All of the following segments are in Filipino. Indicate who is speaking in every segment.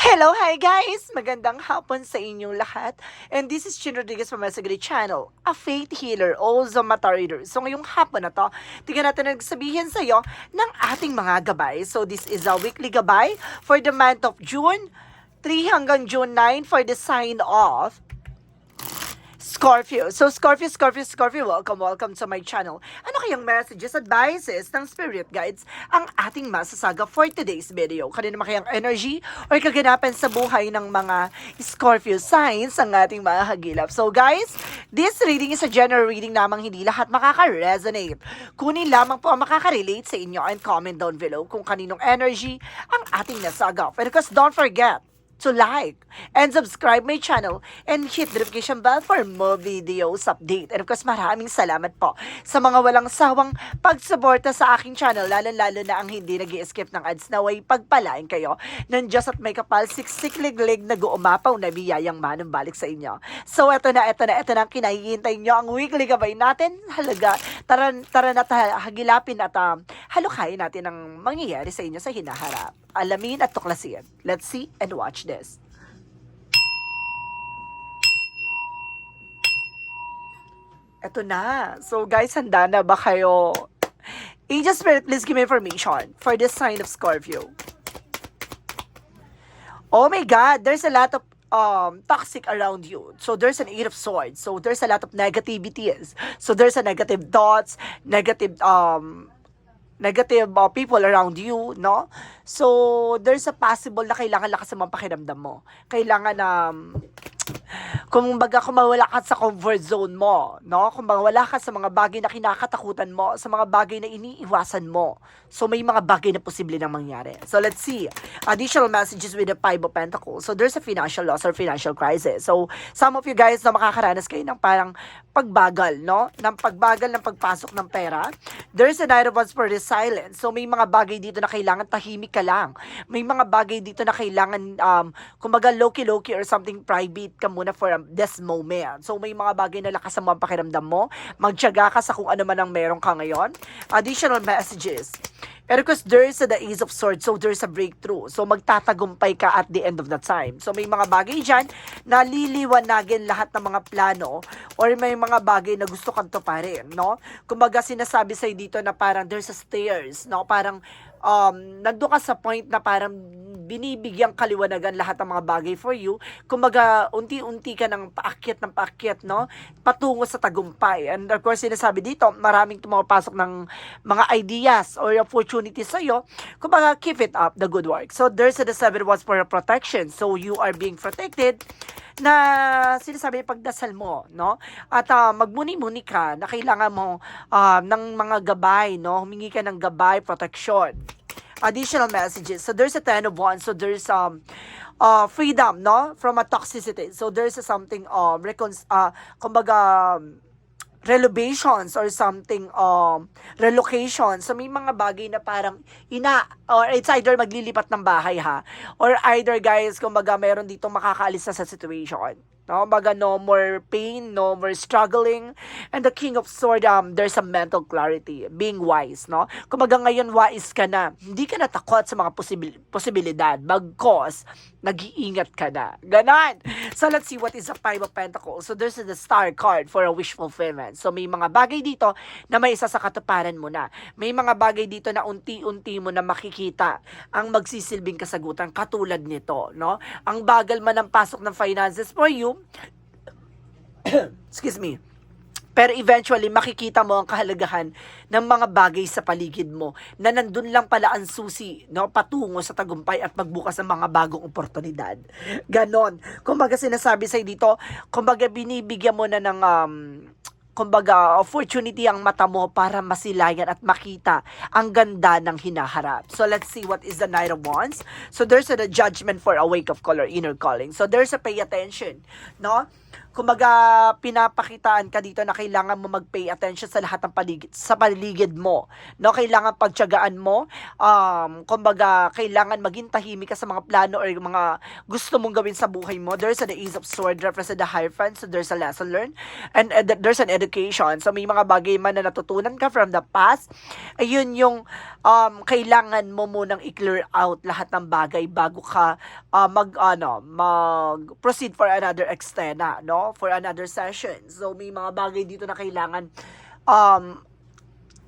Speaker 1: Hello, hi guys! Magandang hapon sa inyong lahat. And this is Chin Rodriguez from Masagri Channel, a faith healer, also mata reader. So ngayong hapon na to, tingnan natin ang sabihin sa iyo ng ating mga gabay. So this is a weekly gabay for the month of June 3 hanggang June 9 for the sign of Scorpio. So, Scorpio, Scorpio, Scorpio, welcome, welcome to my channel. Ano kayang messages, advices ng spirit guides ang ating masasaga for today's video? Kanina kayang energy or kaganapan sa buhay ng mga Scorpio signs ang ating mga hagilap. So, guys, this reading is a general reading namang hindi lahat makaka-resonate. Kunin lamang po ang makaka-relate sa inyo and comment down below kung kaninong energy ang ating nasagap. And of course, don't forget, to like and subscribe my channel and hit the notification bell for more videos update. And of course, maraming salamat po sa mga walang sawang pagsuporta sa aking channel, lalo-lalo na ang hindi nag skip ng ads na way pagpalain kayo ng Diyos at may kapal siksikliglig na guumapaw na biyayang manumbalik sa inyo. So, eto na, eto na, eto na ang kinahihintay nyo ang weekly gabay natin. Halaga, tara, tara na hagilapin at um, halukayin natin ang mangyayari sa inyo sa hinaharap. Alamin at tuklasin. Let's see and watch this. Eto na. So guys, handa na ba kayo? Angel Spirit, please give me information for this sign of Scorpio. Oh my God, there's a lot of um toxic around you. So there's an eight of swords. So there's a lot of negativities. So there's a negative thoughts, negative um negative uh, people around you, no? So there's a possible na kailangan lakas ang pakiramdam mo. Kailangan na um, kung baga kung mawala ka sa comfort zone mo, no? Kung wala ka sa mga bagay na kinakatakutan mo, sa mga bagay na iniiwasan mo. So may mga bagay na posible nang mangyari. So let's see. Additional messages with the Five of Pentacles. So there's a financial loss or financial crisis. So some of you guys na makakaranas kayo ng parang pagbagal, no? Ng pagbagal ng pagpasok ng pera. There's a Knight of Wands for the silence. So may mga bagay dito na kailangan tahimik ka lang. May mga bagay dito na kailangan um kumbaga low-key-low-key or something private ka muna for um, this moment. So may mga bagay na lakas ang mga pakiramdam mo. Magtiyaga ka sa kung ano man ang meron ka ngayon. Additional messages. And of course, there's the Ace of Swords, so there's a breakthrough. So magtatagumpay ka at the end of the time. So may mga bagay dyan na liliwanagin lahat ng mga plano or may mga bagay na gusto kang tuparin, no? Kumbaga sinasabi sa'yo dito na parang there's a stairs, no? Parang um, nandun ka sa point na parang binibigyang kaliwanagan lahat ng mga bagay for you. Kumbaga, unti-unti ka ng paakyat ng paakyat, no? Patungo sa tagumpay. And of course, sinasabi dito, maraming tumapasok ng mga ideas or opportunities sa'yo. Kumbaga, keep it up, the good work. So, there's the seven words for protection. So, you are being protected na sinasabi pagdasal mo, no? At uh, magmuni-muni ka na kailangan mo uh, ng mga gabay, no? Humingi ka ng gabay, protection additional messages. So there's a ten of wands. So there's um uh freedom, no, from a toxicity. So there's a something um recon uh kumbaga um, relocations or something um relocation so may mga bagay na parang ina or it's either maglilipat ng bahay ha or either guys kumbaga meron dito makakaalis na sa situation no? Baga no more pain no more struggling. And the king of sword um there's a mental clarity being wise no? Kumbaga ngayon wise ka na. Hindi ka na takot sa mga posibil posibilidad. Bagkos nag-iingat ka na. Ganon. So let's see what is the five of pentacles. So there's the star card for a wish fulfillment. So may mga bagay dito na may isa sa katuparan mo na. May mga bagay dito na unti-unti mo na makikita ang magsisilbing kasagutan katulad nito no? Ang bagal man ng pasok ng finances for you excuse me, pero eventually makikita mo ang kahalagahan ng mga bagay sa paligid mo na nandun lang pala ang susi no, patungo sa tagumpay at magbukas ng mga bagong oportunidad. Ganon. Kumbaga sinasabi sa'yo dito, kumbaga binibigyan mo na ng um, kumbaga, opportunity ang mata mo para masilayan at makita ang ganda ng hinaharap. So, let's see what is the Knight of Wands. So, there's a judgment for a wake of color, inner calling. So, there's a pay attention, no? Kumbaga pinapakitaan ka dito na kailangan mo mag-pay attention sa lahat ng paligid sa paligid mo no? Kailangan pagtiyagaan mo. Um kumbaga kailangan maging tahimik ka sa mga plano or mga gusto mong gawin sa buhay mo. There's an ace of sword represent the hierophant so there's a lesson learned and uh, there's an education. So may mga bagay man na natutunan ka from the past ayun yung um kailangan mo munang i-clear out lahat ng bagay bago ka uh, mag ano mag proceed for another extena no for another session. So may mga bagay dito na kailangan um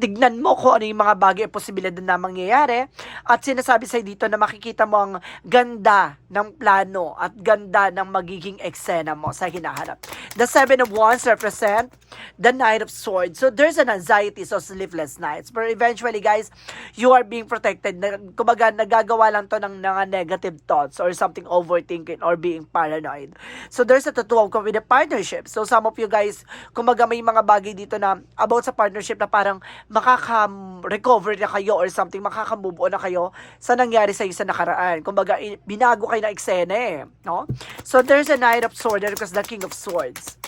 Speaker 1: tignan mo kung ano yung mga bagay at posibilidad na mangyayari at sinasabi sa dito na makikita mo ang ganda ng plano at ganda ng magiging eksena mo sa hinahanap. The Seven of Wands represent the Knight of Swords. So there's an anxiety, so sleepless nights. But eventually guys, you are being protected. Kumbaga, nagagawa lang to ng mga negative thoughts or something overthinking or being paranoid. So there's a tattoo of with a partnership. So some of you guys, kumbaga may mga bagay dito na about sa partnership na parang makaka-recover na kayo or something, makaka-move on na kayo sa nangyari sa sa nakaraan. Kumbaga, binago kayo na eksena eh. No? So there's a Knight of Swords and because the King of Swords.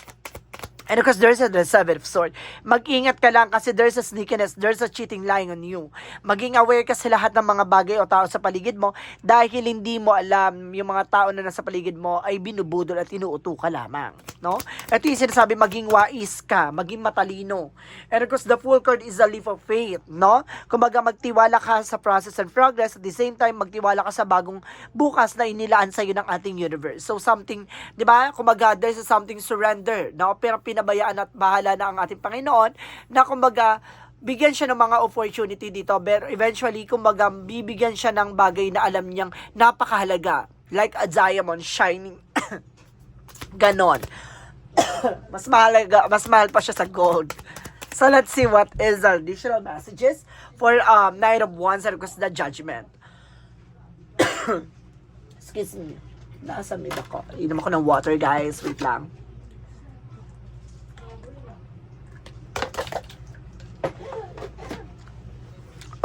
Speaker 1: And because there's a seven of sword, mag-ingat ka lang kasi there's a sneakiness, there's a cheating lying on you. Maging aware ka sa lahat ng mga bagay o tao sa paligid mo dahil hindi mo alam yung mga tao na nasa paligid mo ay binubudol at inuuto ka lamang. No? Ito yung sinasabi, maging wais ka, maging matalino. And of course, the full card is a leap of faith. No? Kumbaga, magtiwala ka sa process and progress at the same time, magtiwala ka sa bagong bukas na inilaan sa'yo ng ating universe. So, something, di ba? Kumbaga, there's a something surrender. No? Pero pinabayaan at bahala na ang ating Panginoon na kumbaga bigyan siya ng mga opportunity dito. Pero eventually kumbaga bibigyan siya ng bagay na alam niyang napakahalaga. Like a diamond shining. Ganon. Mas mahalaga mas mahal pa siya sa gold. So let's see what is the additional messages for um Knight of Wands and of the Judgment. Excuse me. Nasa mid ako. Inom ako ng water guys. Wait lang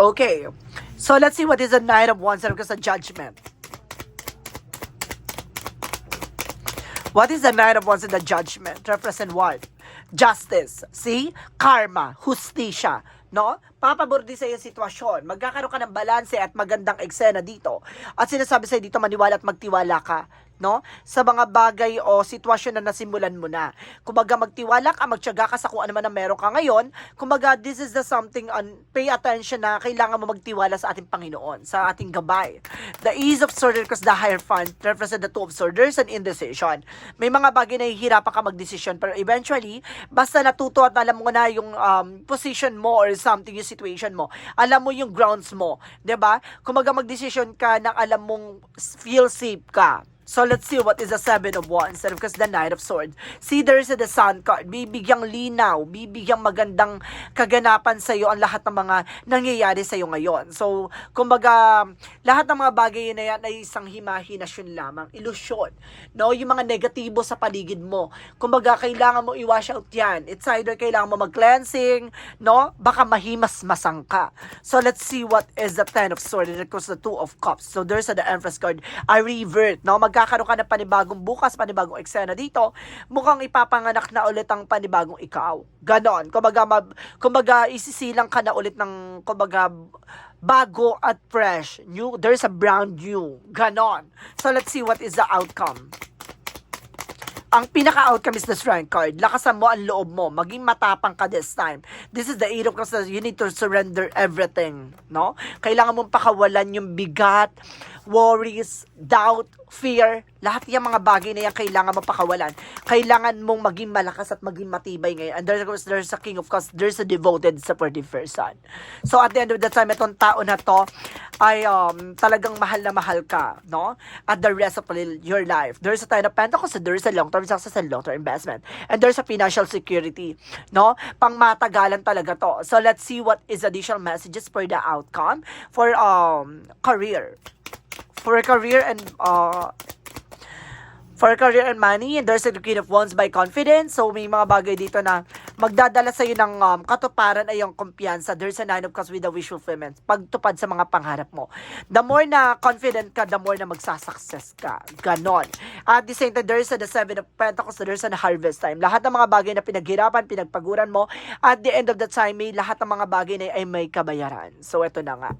Speaker 1: Okay. So let's see what is the Knight of Wands and because the Judgment. What is the Knight of Wands and the Judgment? Represent what? Justice. See? Karma. Hustisya. No? Papabor din sa iyong sitwasyon. Magkakaroon ka ng balanse at magandang eksena dito. At sinasabi sa'yo dito, maniwala at magtiwala ka no? Sa mga bagay o sitwasyon na nasimulan mo na. Kumbaga magtiwala ka, magtiyaga ka sa kung ano man ang meron ka ngayon. Kumbaga this is the something on pay attention na kailangan mo magtiwala sa ating Panginoon, sa ating gabay. The ease of sword because the higher fund represent the two of swords. There's an indecision. May mga bagay na hihirapan ka magdesisyon pero eventually, basta natuto at alam mo na yung um, position mo or something yung situation mo. Alam mo yung grounds mo, 'di ba? Kumbaga magdesisyon ka na alam mong feel safe ka. So let's see what is the seven of wands and of course the knight of swords. See there's the sun card. Bibigyang linaw, bibigyang magandang kaganapan sa iyo ang lahat ng mga nangyayari sa iyo ngayon. So kumbaga lahat ng mga bagay na yan ay isang himahinasyon lamang, ilusyon. No, yung mga negatibo sa paligid mo. Kumbaga kailangan mo i-wash out yan. It's either kailangan mo mag-cleansing, no? Baka mahimas masangka. So let's see what is the ten of swords and of course the two of cups. So there's the empress card. I revert, no? Magkakaroon ka ng panibagong bukas, panibagong eksena dito. Mukhang ipapanganak na ulit ang panibagong ikaw. Ganon. Kumbaga, mab, kumbaga isisilang ka na ulit ng, kumbaga, bago at fresh. New, there's a brand new. Ganon. So let's see what is the outcome ang pinaka-outcome is the strength card. Lakasan mo ang loob mo. Maging matapang ka this time. This is the eight of cups. You need to surrender everything. No? Kailangan mong pakawalan yung bigat, worries, doubt, fear. Lahat yung mga bagay na yan kailangan mo pakawalan. Kailangan mong maging malakas at maging matibay ngayon. And there's, there's a king of cups. There's a devoted, supportive person. So at the end of the time, itong tao na to ay um, talagang mahal na mahal ka. No? At the rest of your life. There's a time of pentacles. There's a long-term success and long-term investment. And there's a financial security. No? Pangmatagalan talaga to. So let's see what is additional messages for the outcome for um career. For career and uh for career and money, and there's a Queen of Wands by confidence. So, may mga bagay dito na magdadala sa'yo ng um, katuparan ay yung kumpiyansa. There's a nine of cups with a wish fulfillment. Pagtupad sa mga pangarap mo. The more na confident ka, the more na magsasucess ka. Ganon. At the same time, there's a the seven of pentacles, there's a harvest time. Lahat ng mga bagay na pinaghirapan, pinagpaguran mo, at the end of the time, may lahat ng mga bagay na ay may kabayaran. So, ito na nga.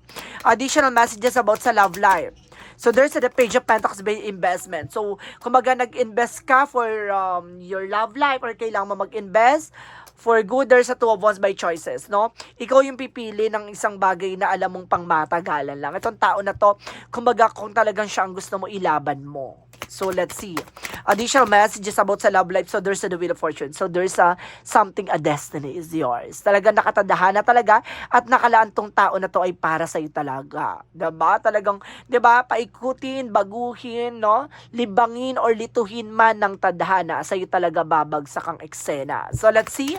Speaker 1: Additional messages about sa love life. So there's the page of Pentacles by investment. So kumaga nag-invest ka for um, your love life or kailangan mo mag-invest for good, there's a two of wands by choices, no? Ikaw yung pipili ng isang bagay na alam mong pang matagalan lang. Itong tao na to, kumbaga kung talagang siya ang gusto mo, ilaban mo. So let's see. Additional messages about sa love life. So there's a the wheel of fortune. So there's a something, a destiny is yours. Talagang nakatadahan na talaga at nakalaan tong tao na to ay para sa'yo talaga. 'Di ba? Talagang, 'di ba? Paikutin, baguhin, no? Libangin or lituhin man ng tadhana, sa'yo talaga babagsak ang eksena. So let's see.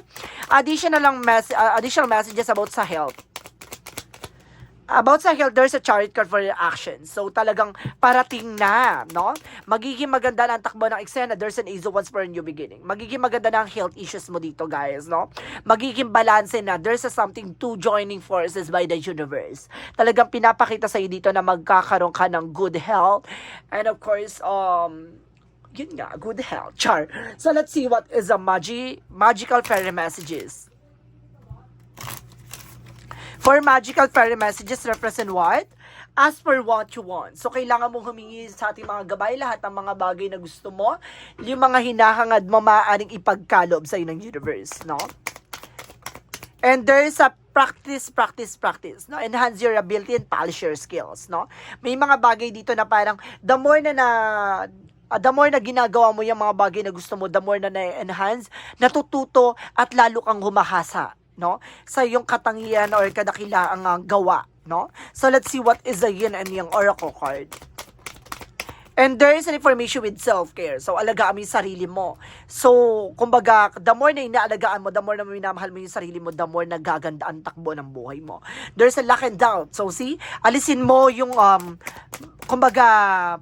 Speaker 1: Additional lang mes- uh, additional messages about sa health. About sa health, there's a chariot card for your action. So, talagang parating na, no? Magiging maganda na ang takbo ng eksena. There's an of wands for a new beginning. Magiging maganda na ang health issues mo dito, guys, no? Magiging balance na. There's a something to joining forces by the universe. Talagang pinapakita sa'yo dito na magkakaroon ka ng good health. And of course, um, yun nga, good health. Char. So, let's see what is the magi magical fairy messages. For magical fairy messages represent what? Ask for what you want. So, kailangan mong humingi sa ating mga gabay lahat ng mga bagay na gusto mo. Yung mga hinahangad mo maaaring ipagkalob sa ng universe, no? And there is a practice, practice, practice. No? Enhance your ability and polish your skills. No? May mga bagay dito na parang the more na na ah, the more na ginagawa mo yung mga bagay na gusto mo, the more na na-enhance, natututo at lalo kang humahasa no? Sa iyong katangian or kadakilaang ah, gawa, no? So let's see what is the yin and yang oracle card. And there is an information with self-care. So, alagaan mo yung sarili mo. So, kumbaga, the more na inaalagaan mo, the more na minamahal mo yung sarili mo, the more nagaganda ang takbo ng buhay mo. There's a lack and doubt. So, see, alisin mo yung, um, kumbaga,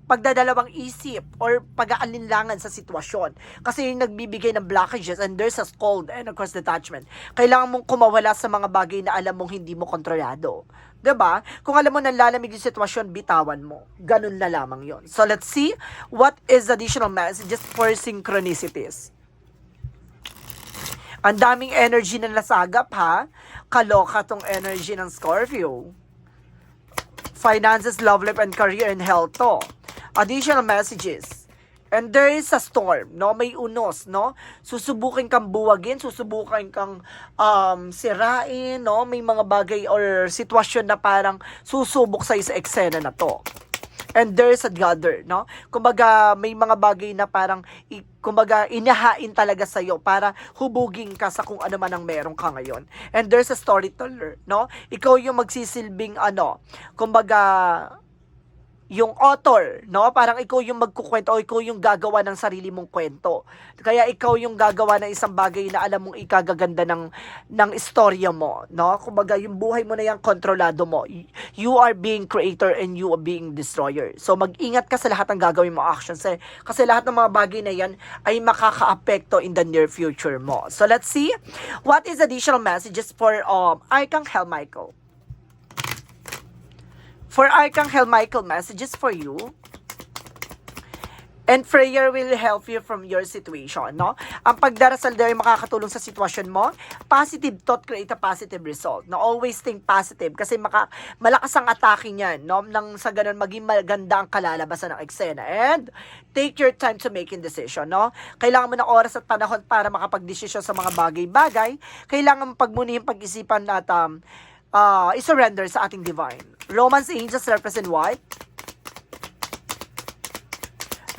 Speaker 1: pagdadalawang isip or pag-aalinlangan sa sitwasyon. Kasi yung nagbibigay ng blockages and there's a scold and of course detachment. Kailangan mong kumawala sa mga bagay na alam mong hindi mo kontrolado. 'Di ba? Kung alam mo na lalamig yung sitwasyon, bitawan mo. Ganun na lamang 'yon. So let's see what is additional messages for synchronicities. Ang daming energy na nasagap ha. Kaloka tong energy ng Scorpio. Finances, love life, and career and health to. Additional messages. And there is a storm, no? May unos, no? Susubukin kang buwagin, susubukin kang um, sirain, no? May mga bagay or sitwasyon na parang susubok sa sa eksena na to. And there's a gather, no? Kumbaga, may mga bagay na parang, kumbaga, inahain talaga sa'yo para hubugin ka sa kung ano man ang meron ka ngayon. And there's a storyteller, no? Ikaw yung magsisilbing, ano, kumbaga, yung author, no? Parang ikaw yung magkukwento o ikaw yung gagawa ng sarili mong kwento. Kaya ikaw yung gagawa ng isang bagay na alam mong ikagaganda ng ng istorya mo, no? Kumbaga yung buhay mo na yung kontrolado mo. You are being creator and you are being destroyer. So mag-ingat ka sa lahat ng gagawin mo actions eh. Kasi lahat ng mga bagay na yan ay makaka-apekto in the near future mo. So let's see what is additional messages for um Archangel Michael. For Archangel Michael, messages for you. And prayer will help you from your situation, no? Ang pagdarasal daw ay makakatulong sa sitwasyon mo. Positive thought create a positive result. No? Always think positive kasi maka, malakas ang atake niyan, no? Nang sa ganun maging maganda ang kalalabasan ng eksena. And take your time to making decision, no? Kailangan mo ng oras at panahon para makapagdesisyon sa mga bagay-bagay. Kailangan mo pagmunihin pag-isipan at um, uh, isurrender sa ating divine. Romance angels represent what?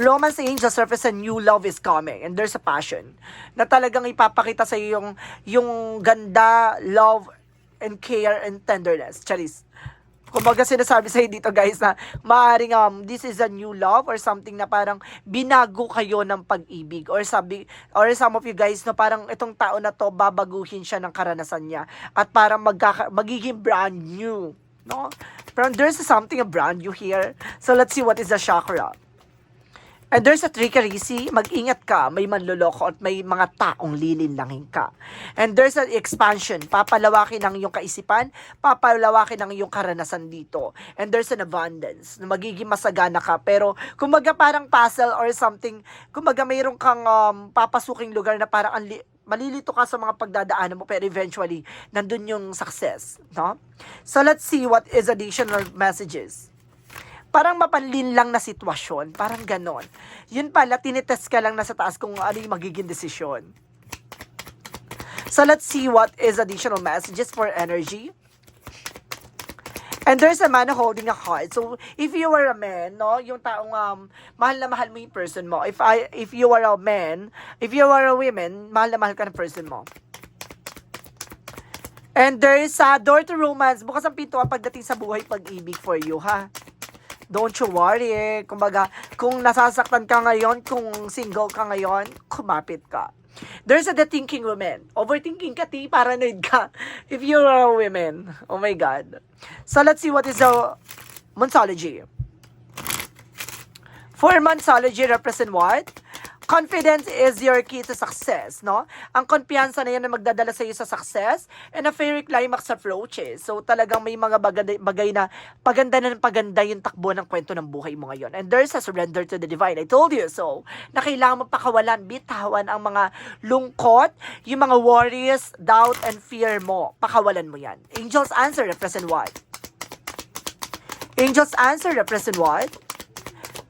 Speaker 1: Romance angels represent new love is coming and there's a passion na talagang ipapakita sa iyo yung yung ganda, love and care and tenderness. Charis. Kumbaga sinasabi sa'yo dito guys na maaring um, this is a new love or something na parang binago kayo ng pag-ibig. Or sabi or some of you guys no parang itong tao na to babaguhin siya ng karanasan niya. At parang magkaka- magiging brand new no? Parang there's something a brand new here. So let's see what is the chakra And there's a trickery, see, mag-ingat ka, may manloloko at may mga taong lilinlangin ka. And there's an expansion, papalawakin ang iyong kaisipan, papalawakin ang iyong karanasan dito. And there's an abundance, na magiging masagana ka. Pero, kumbaga parang puzzle or something, kumbaga mayroon kang um, papasuking lugar na parang ang li- malilito ka sa mga pagdadaanan mo pero eventually nandun yung success no so let's see what is additional messages parang mapanlin lang na sitwasyon. Parang ganon. Yun pala, tinitest ka lang na sa taas kung ano yung magiging desisyon. So let's see what is additional messages for energy. And there's a man holding a heart. So, if you are a man, no, yung taong um, mahal na mahal mo yung person mo. If I if you are a man, if you are a woman, mahal na mahal ka ng person mo. And there is a door to romance. Bukas ang pintuan pagdating sa buhay pag-ibig for you, ha? Don't you worry. Kumbaga, kung nasasaktan ka ngayon, kung single ka ngayon, kumapit ka. There's a the thinking woman. Overthinking ka, ti, paranoid ka. If you're a woman. Oh my God. So let's see what is the Monsology. For Monsology represent what? Confidence is your key to success, no? Ang kumpiyansa na yan na magdadala sa iyo sa success and a fairy climax approaches. So talagang may mga bagay, bagay na paganda na paganda yung takbo ng kwento ng buhay mo ngayon. And there's a surrender to the divine. I told you so. Na kailangan mo pakawalan, bitawan ang mga lungkot, yung mga worries, doubt, and fear mo. Pakawalan mo yan. Angel's answer represent what? Angel's answer represent what?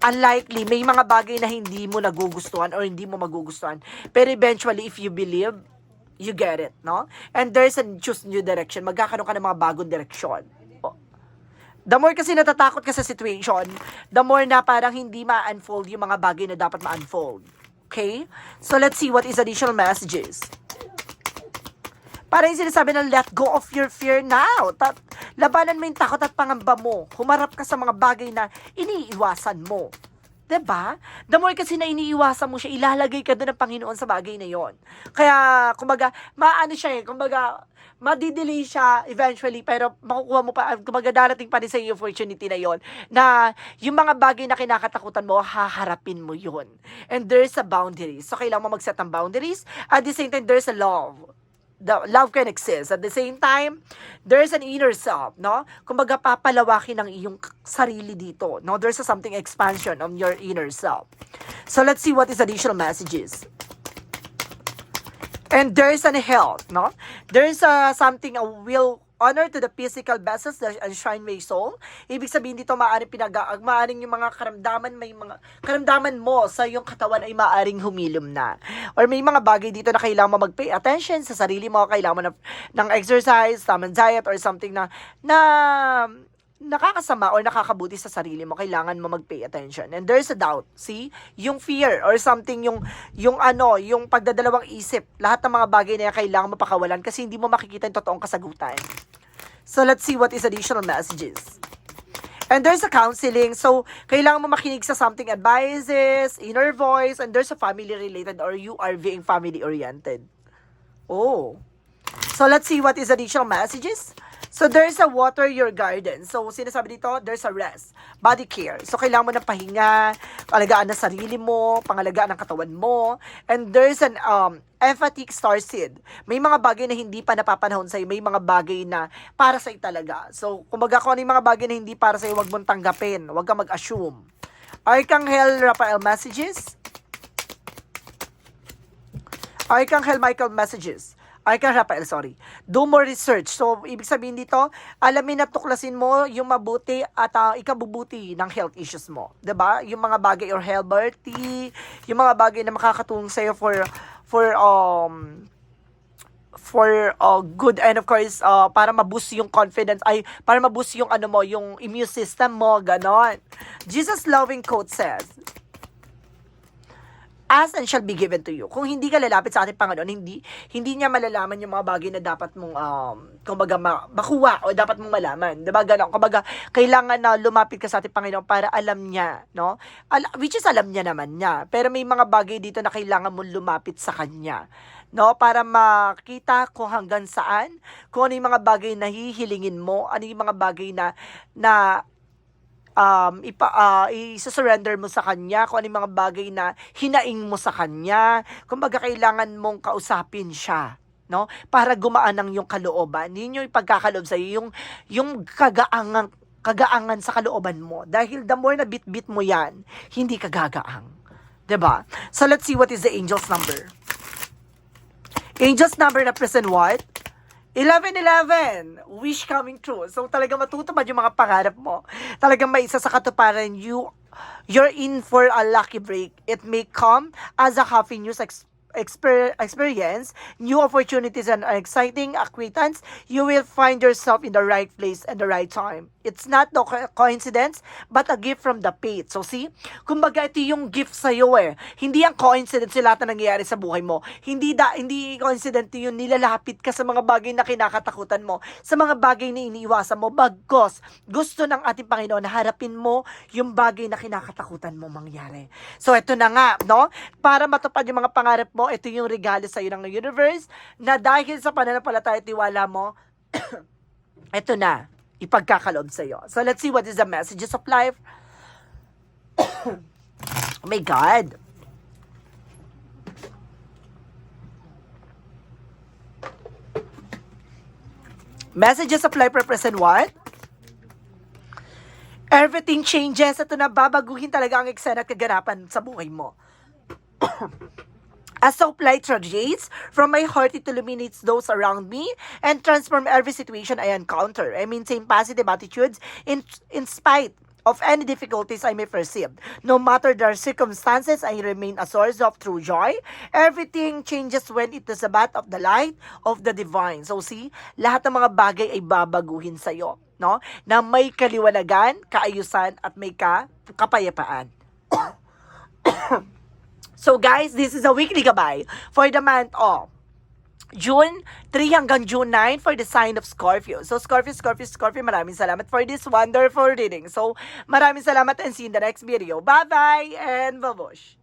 Speaker 1: Unlikely, may mga bagay na hindi mo nagugustuhan or hindi mo magugustuhan. Pero eventually, if you believe, you get it, no? And there's a choose new direction. Magkakaroon ka ng mga bagong direksyon. The more kasi natatakot ka sa situation, the more na parang hindi ma-unfold yung mga bagay na dapat ma-unfold. Okay? So, let's see what is additional messages. Parang yung sinasabi na let go of your fear now. Ta- labanan mo yung takot at pangamba mo. Humarap ka sa mga bagay na iniiwasan mo. 'Di ba? The more kasi na iniiwasan mo siya, ilalagay ka doon ng Panginoon sa bagay na yon. Kaya, kumbaga, maano siya eh, kumbaga, madidelay siya eventually, pero makukuha mo pa, kumbaga, darating pa rin sa iyo opportunity na yon na yung mga bagay na kinakatakutan mo, haharapin mo yon. And there's a boundaries. So, kailangan mo mag-set ng boundaries. At the same time, there's a love the love can exist. At the same time, there's an inner self, no? Kumbaga, papalawakin ang iyong sarili dito, no? There's a something expansion of your inner self. So, let's see what is additional messages. And there's an health, no? There's a something, a will, honor to the physical vessels that enshrine my soul. Ibig sabihin dito, maaaring pinag maaaring yung mga karamdaman, may mga karamdaman mo sa iyong katawan ay maaaring humilom na. Or may mga bagay dito na kailangan mo mag-pay attention sa sarili mo, kailangan mo na, ng exercise, tamang diet, or something na, na nakakasama or nakakabuti sa sarili mo, kailangan mo mag-pay attention. And there's a doubt, see? Yung fear or something, yung, yung ano, yung pagdadalawang isip, lahat ng mga bagay na yan kailangan mo pakawalan kasi hindi mo makikita yung totoong kasagutan. So, let's see what is additional messages. And there's a counseling. So, kailangan mo makinig sa something advices, inner voice, and there's a family related or you are being family oriented. Oh. So, let's see what is additional messages. So, there's a water your garden. So, sinasabi dito, there's a rest. Body care. So, kailangan mo ng pahinga, alagaan ng sarili mo, pangalagaan ng katawan mo. And there's an um, emphatic starseed. May mga bagay na hindi pa napapanahon sa'yo. May mga bagay na para sa'yo talaga. So, kumbaga kung ano yung mga bagay na hindi para sa'yo, wag mong tanggapin. Wag kang mag-assume. Archangel Raphael messages. Archangel Michael messages. Archangel Raphael, sorry. Do more research. So, ibig sabihin dito, alamin at tuklasin mo yung mabuti at uh, ikabubuti ng health issues mo. ba? Yung mga bagay or healthy, yung mga bagay na makakatulong sa'yo for, for, um, for uh, good and of course uh, para ma-boost yung confidence ay para ma-boost yung ano mo yung immune system mo ganon Jesus loving quote says ask and shall be given to you. Kung hindi ka lalapit sa ating Panginoon, hindi hindi niya malalaman yung mga bagay na dapat mong um kumbaga ma- makuha o dapat mong malaman. 'Di ba? Ganon. Kumbaga kailangan na lumapit ka sa ating Panginoon para alam niya, no? Al- which is alam niya naman niya. Pero may mga bagay dito na kailangan mong lumapit sa kanya no? Para makita kung hanggang saan, kung ano yung mga bagay na hihilingin mo, ano yung mga bagay na, na um, ipa, ah, i-surrender mo sa kanya, kung ano yung mga bagay na hinaing mo sa kanya. Kumbaga, kailangan mong kausapin siya no? Para gumaan ang yung kalooban. Yun yung ipagkakaloob sa yung yung kagaangan kagaangan sa kalooban mo. Dahil the more na bit-bit mo yan, hindi ka gagaang. ba? So let's see what is the angel's number. Angel's number represent what? 1111, wish coming true. So talaga matutupad yung mga pangarap mo. Talagang may isa sa katuparan, you, you're in for a lucky break. It may come as a happy news ex- exper- experience, new opportunities and an exciting acquaintance. You will find yourself in the right place and the right time. It's not no co- coincidence, but a gift from the fate. So see, kumbaga ito yung gift sa'yo eh. Hindi ang coincidence yung lahat na nangyayari sa buhay mo. Hindi da, hindi coincident yun nilalapit ka sa mga bagay na kinakatakutan mo, sa mga bagay na iniiwasan mo. Bagkos, gusto ng ating Panginoon na harapin mo yung bagay na kinakatakutan mo mangyari. So ito na nga, no? Para matupad yung mga pangarap mo, ito yung regalo sa'yo ng universe na dahil sa pananampalataya at tiwala mo, ito na, ipagkakaloob sa'yo. So let's see what is the messages of life. oh my God. Messages of life represent what? Everything changes. Ito na, babaguhin talaga ang eksena at kaganapan sa buhay mo. As soap radiates from my heart, it illuminates those around me and transform every situation I encounter. I maintain positive attitudes in, in spite of any difficulties I may perceive. No matter the circumstances, I remain a source of true joy. Everything changes when it is about of the light of the divine. So see, lahat ng mga bagay ay babaguhin sa'yo. No? Na may kaliwanagan, kaayusan, at may ka, kapayapaan. So guys, this is a weekly gabay for the month of June 3 hanggang June 9 for the sign of Scorpio. So Scorpio, Scorpio, Scorpio, maraming salamat for this wonderful reading. So maraming salamat and see you in the next video. Bye-bye and babush!